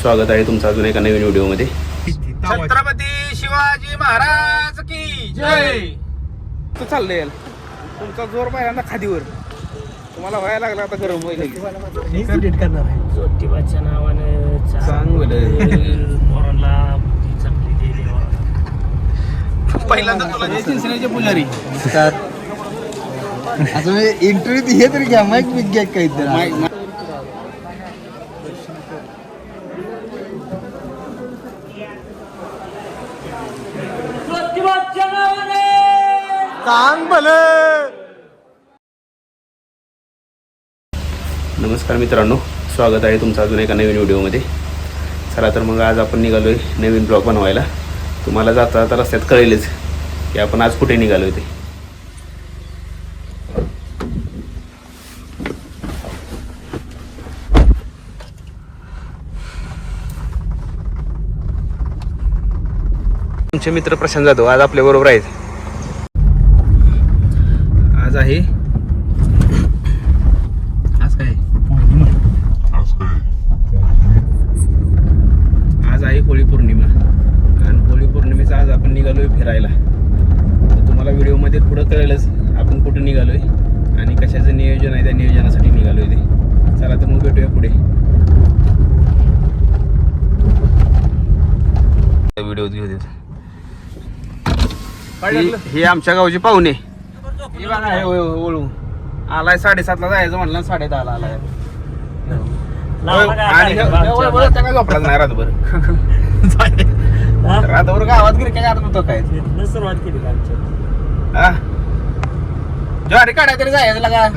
स्वागत आहे तुमचं अजून एका नवीन व्हिडिओमध्ये. छत्रपती शिवाजी महाराज की जय! तो चाललंय तुमचा जोर पहिल्यांदा खादीवर. तुम्हाला व्हायला लागला आता गरम होईल. ज्योतिबाच्या नावानं चांगलं. पहिल्यांदा तुला पुजारी. असं इंटरव्ह्यू हे तरी घ्या. माईक बिक घ्या काहीतरी. नमस्कार मित्रांनो स्वागत आहे तुमचं अजून एका नवीन व्हिडिओमध्ये. चला तर मग आज आपण निघालो आहे नवीन ब्लॉग बनवायला. तुम्हाला जाता जाता रस्त्यात कळेलच की आपण आज कुठे निघालो आहे ते. तुमचे मित्र प्रशांत जाधव आज आपल्या बरोबर आहेत आज आहे आज काय आज आहे होळी पौर्णिमा. आणि होळी पौर्णिमेचा आज आपण निघालोय फिरायला. तर तुम्हाला व्हिडिओमध्ये पुढं कळेलच आपण कुठं निघालोय आणि कशाचं नियोजन आहे त्या नियोजनासाठी निघालोय ते. चला तर मग भेटूया पुढे. व्हिडिओ घेऊ देत ही- आमच्या गावचे पाहुणे. वळू आलाय साडेसातला जायचं म्हणलं साडे दहाला आलाय. आणि झोपलाच नाही रातभर. गावात गिरी काय करत होतो काय इथनं सुरुवात केली का आमच्या? हा? ज्वारी काढाय तरी जायचं लागा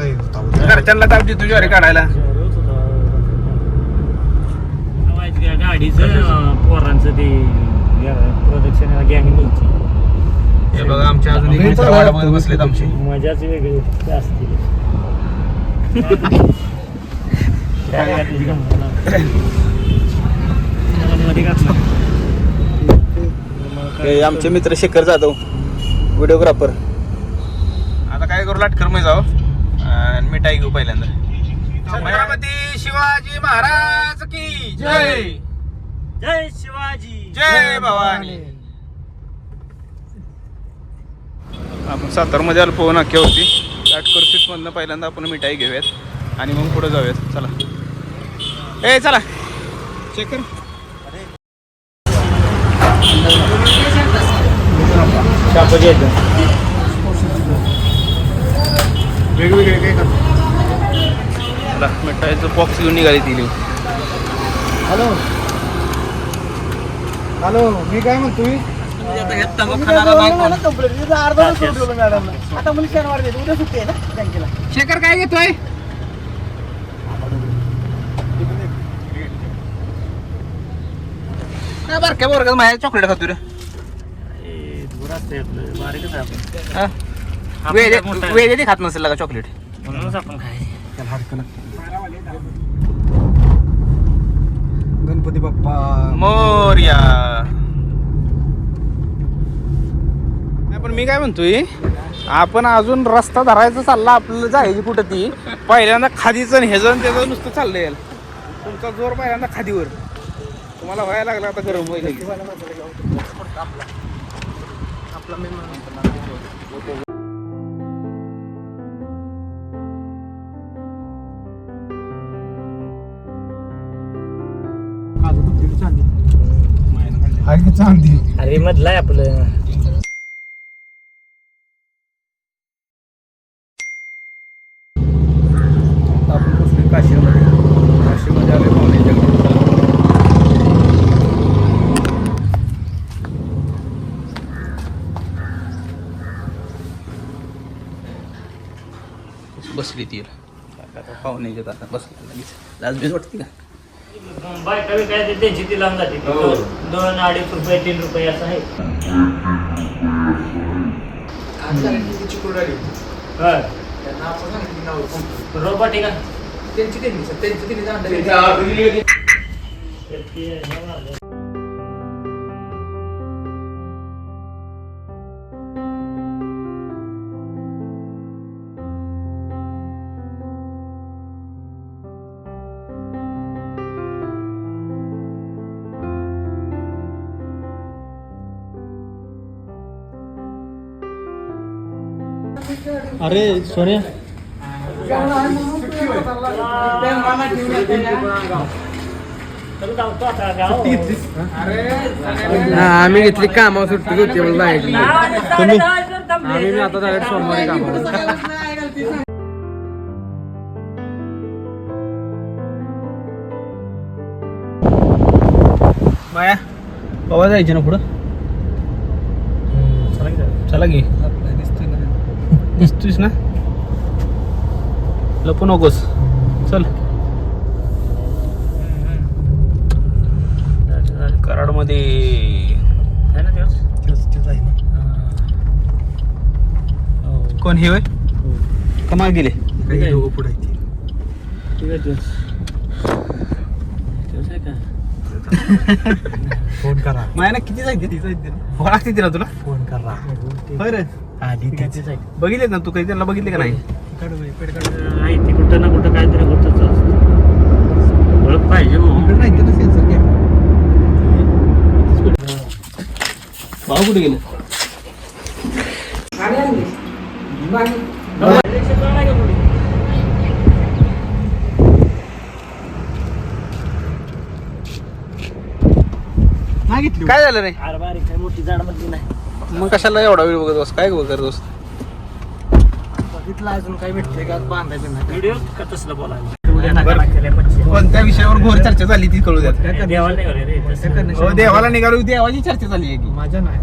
घरच्यांना ताप देतो ज्वारी काढायला शहरच होता. माहिती का, गाडीचं अं, पोरांचं ते प्रदक्षिणा गँग न्यायची हे बघा आमच्या अजून एक मित्र वाट बघत बसलेत आमचे मजाच वेगळी असते काय घातली. मध्ये घातलं. हे आमचे मित्र शेखर जाधव व्हिडिओग्राफर आता काय करू लाटकर मै जाऊ. आणि मिठाई घेऊ पहिल्यांदा. छत्रपती शिवाजी महाराज की जय. जय. शिवाजी. जय भवानी. आपण सातारमध्ये आलो पोहून अख्ख्या होती. लाटकर स्वीटमधनं पहिल्यांदा आपण मिठाई घेऊयात. आणि मग पुढे जाऊयात. चला. ए चला. शेखर. शाप घ्यायचं वेगवेगळे काय चला मिठाईचं बॉक्स घेऊन निघाली दिली हॅलो. हॅलो मी काय म्हणतोय? आता मुली शनिवार देते उद्या सुट्टी आहे ना बँकेला. शेखर काय घेतोय? काय बारक्या बोरगात माझ्या चॉकलेट खातो रे. असते आपलं बारीकच आहे आपण. हा? आपण वेळे काय मोठं आहे? वेळे ते खात नसेल का चॉकलेट म्हणूनच आपण गणपती बाप्पा. मोर्या. नाही, पण मी काय म्हणतोय आपण अजून रस्ता धरायचा चालला आपल्याला जायची कुठं ती? पहिल्यांदा खादीचं आणि ह्याचं आणि त्याचं नुसतं चाललंय. तुमचा जोर पहिल्यांदा खादीवर. तुम्हाला व्हायला लागला आता गरम होईल. चांदी. अरे मधलं आहे आपलं आपण बसलोय काशीमध्ये काशीमध्ये आलोय पाहुण्याच्या घरी. बसली ती पाहुण्याच्या आता बसली लगेच. लाजबीज वाटते का? बायका बी काय ते त्यांची ती लांब जाते. हो. दोन- अडीच रुपये तीन रुपये असं आहे. हा. रोबोट आहे का? ते- हे मारलं. अरे सोन्या. आम्ही घेतली कामावर सुट्टी होती मला तुम्ही आम्ही आता डायरेक्ट सोमवारी कामावर. माया बाबा जायचे ना पुढं? चला की. दिसतोयस ना? लपू नकोस. चल. कराडमध्ये. कोण हे होय? कमाल गेले? फोन करा. माया ना किती जायचे? फोन लागते तिला तुला? फोन करा. होय रे बघितलेत ना तू काही त्यांना बघितले का नाही? आहे ते कुठं ना कुठं काहीतरी होतच असतं. ओळख पाहिजे हो. भाऊ कुठे गेले? काय झालं रे? अरे बारीक काय मोठी झाडमध्ये नाही. मग कशाला एवढा वेळ बघत बस? काय बघत बस? बघितलं अजून काही भेटते का? बांधायचं नाही व्हिडिओ का तसलं बोलायला? कोणत्या विषयावर घोर चर्चा झाली ती कळू द्यात. देवाला नाही गेले रे तसं. हो देवाला निघालो देवाची चर्चा झाली आहे की. माझ्या नाही.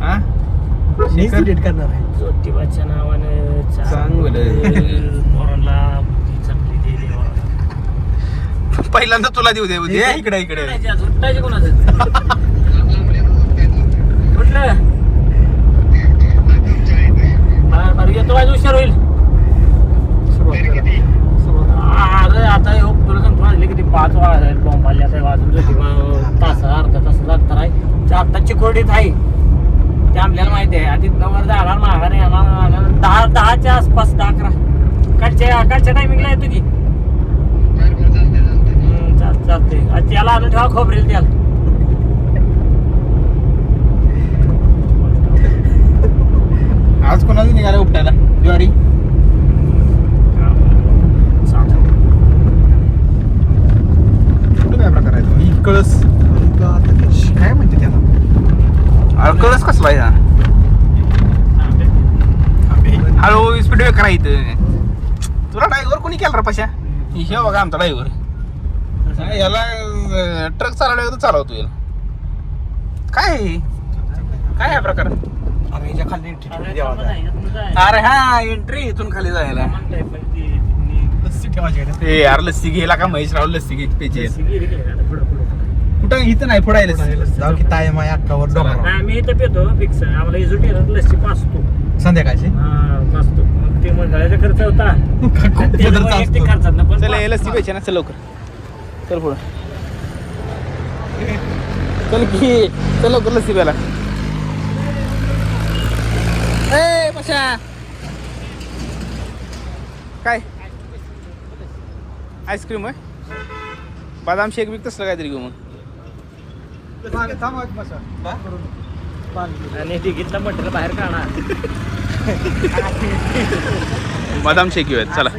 हा? मीच edit करणार आहे. ज्योतिबाच्या नावानं चांगलं. पोरांना बुद्धी चांगली दे देवा. पहिल्यांदा तुला देऊ दे इकडे. इकडे आज, कोणाचं? कुठलं? बरं, येतो आज उशीर होईल. अरे आता हे तुला सांगतो वाजले किती? पाच वाजले. बॉम्ब आले. आता वाजून ज्योतिबा तास अर्धा तास अंतर आहे. आता चिकोडीत आहे ते आपल्याला माहिती आहे. आधी नवर जाणार माघारी येणार. दहा दहाच्या आसपास दहा अकरा कडच्या कडच्या टायमिंगला येतो की. चालते त्याला आणून ठेवा खोबरेल त्याला. आज कोणाचं निघालं उपटायला? ज्वारी? कुठं काय प्रकार आहे ही कळस. काय म्हणते त्याला? कळस कसला आहे हा? हळू स्पीड ब्रेकर आहे इथं. तुला ड्रायव्हर कोणी केला रे पशा? हे बघा आमचा ड्रायव्हर. याला ट्रक चालवल्या तर चालवतो याला. काय आहे हे? काय आहे प्रकार? अरे याच्या खाली ठेवली देवाला. अरे हा एंट्री इथून खाली जायला. ते यार लस्सी घ्यायला का महेश राव लस्सी घे पेचे कुठं? इथं नाही फोडायला जाऊ की ताय माय अक्कावर डोंगरावर. मी इथं पेतो फिक्स आम्हाला इजुटेर लस्सी पाचतो. संध्याकाळची? हा पाचतो. मग ते मंडळाचा खर्च होता. वैयक्तिक असतो. खर्चात ना पण चल हे लस्सी प्यायची ना चल लवकर. चल पुढं. चल की चल लवकर लस्सी प्यायला. ए पशा काय? आईस्क्रीम आहे बदाम शेक बिक तसलं काहीतरी घेऊ मग. आणि मटेरियल बाहेर काढा बदाम शेक घेऊयात चला.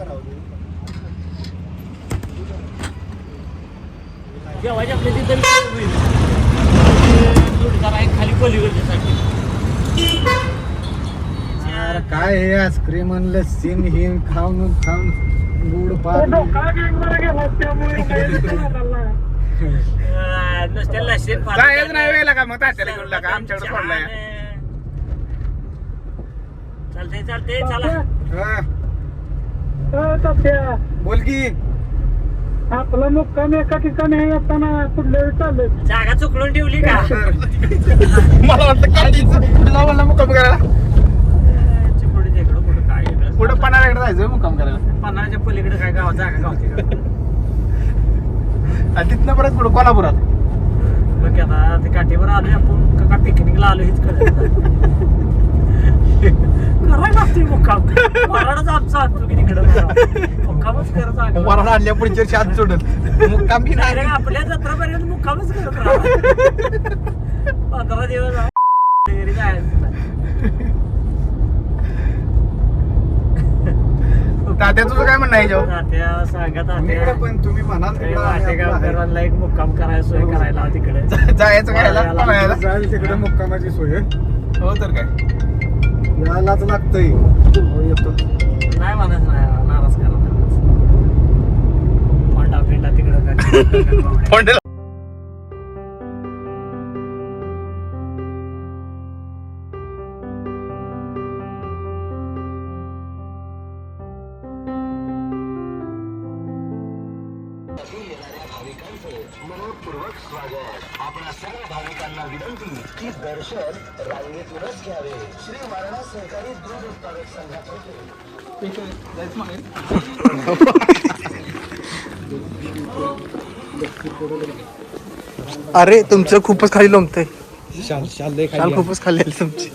असं कधी बांधायचं मागे. तो मागे. जेवायची आपल्या तिथं होईल. जोडीदार आहे खाली पलीकडच्यासाठी अरे काय हे आईस्क्रीम आणि लस्सी आणि हे खाऊन खाऊन गुड पाक नुसत्या लस्सीत फार- जायचं नाही वेळेला का मग तात्याला घेऊन लागा आमच्याकडे सोडलाय चालतंय चालतंय चला हा. बोल की. आपला मुक्काम एका ठिकाणी आहे येताना कुठल्या वेळी चाललंय? जागा चुकलून ठेवली का? मला वाटतं कांदीचं पुढे जाऊ म्हणलं मुक्काम करायला? चिपळूणच्या इकडं कुठं काय वेगळं. पुढे पन्हाळ्याकडे जायचं मुक्काम करायला? पन्हाळ्याच्या पलीकडे काय गाव जागा गावते का? आणि तिथनं परत पुढे कोल्हापुरात? बघ आता ते काठीवर आलोय आपण. का पिकनिकला आलो हेच कळत करायला लागतोय मुक्काम. वराडाच आमचा की तिकडं मुक्कामच. वराड आणल्या पुढच्या वर्षी हात सोडत मुक्काम बी नाही? Direct आपल्या जत्रापर्यंत मुक्कामच करत पंधरा दिवस आहे. घरी जायचं नाही. तात्या तुझं काय म्हणणं आहे? तात्या सांगा तात्या. पण तुम्ही म्हणाल ते वाटेगावकरांना एक मुक्काम करायला सोय करायला तिकडे. जायचं खायला. याला- पळायला जाईल तिकडे मुक्कामाची सोय. हो तर काय? यायलाच लागतंय. हो, येतो नाही म्हणत नाही नाराज करा फोंडा फिंडा तिकडं अरे तुमचं खूपच खाली लोंबतंय शाल खूपच खाली आली तुमची.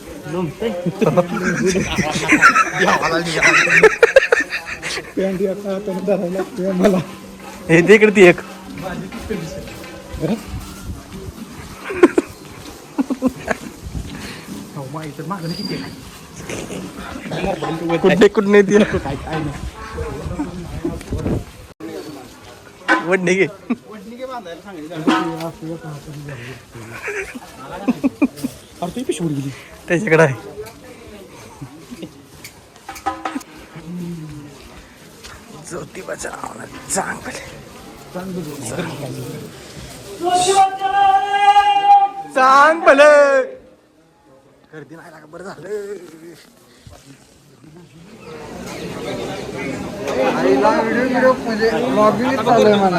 पॅन्ट एका हाताने धरायला लागतोय मला. हे दे इकडे ती एक. कुठे कुठे ती. वडणे घे. त्याच्याकडे आहे. ज्योतिबाच्या नावानं चांगले. चांग भलं गर्दी नाही लागा बरं झालं. आईला व्हिडिओ व्हिडिओ म्हणजे चालू आहे मला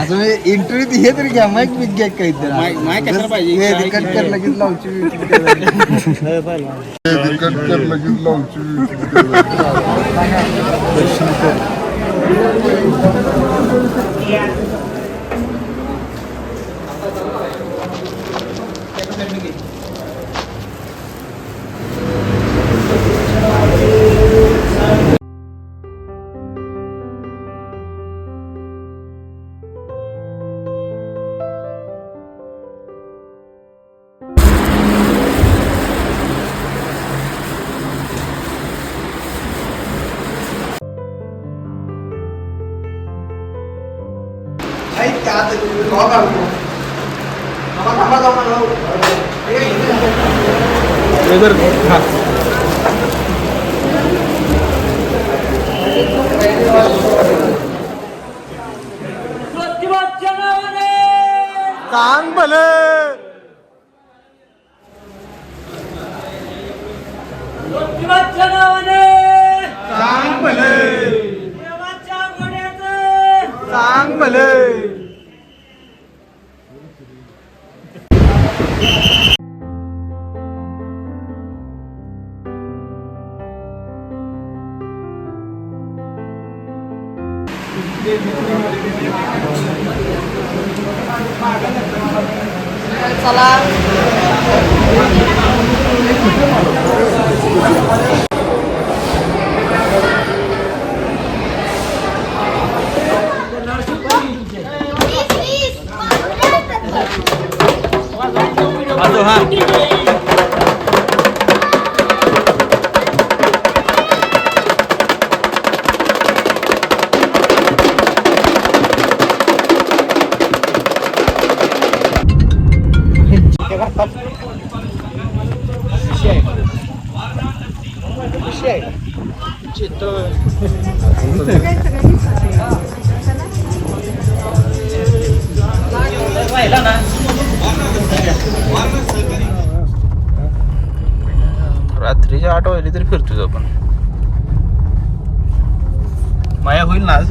असं इंटरव्ह्यू हे तरी घ्या माईक बिक घ्या काहीतरी. माईक कशाला पाहिजे? हे कट कर लगेच लावची चांग भलं. सांग भलं. सांग भलं. Waalaikumsalam. Aduh, ha. रात्रीच्या आठ वाजली तरी फिरतोच आपण. माया होईल ना आज?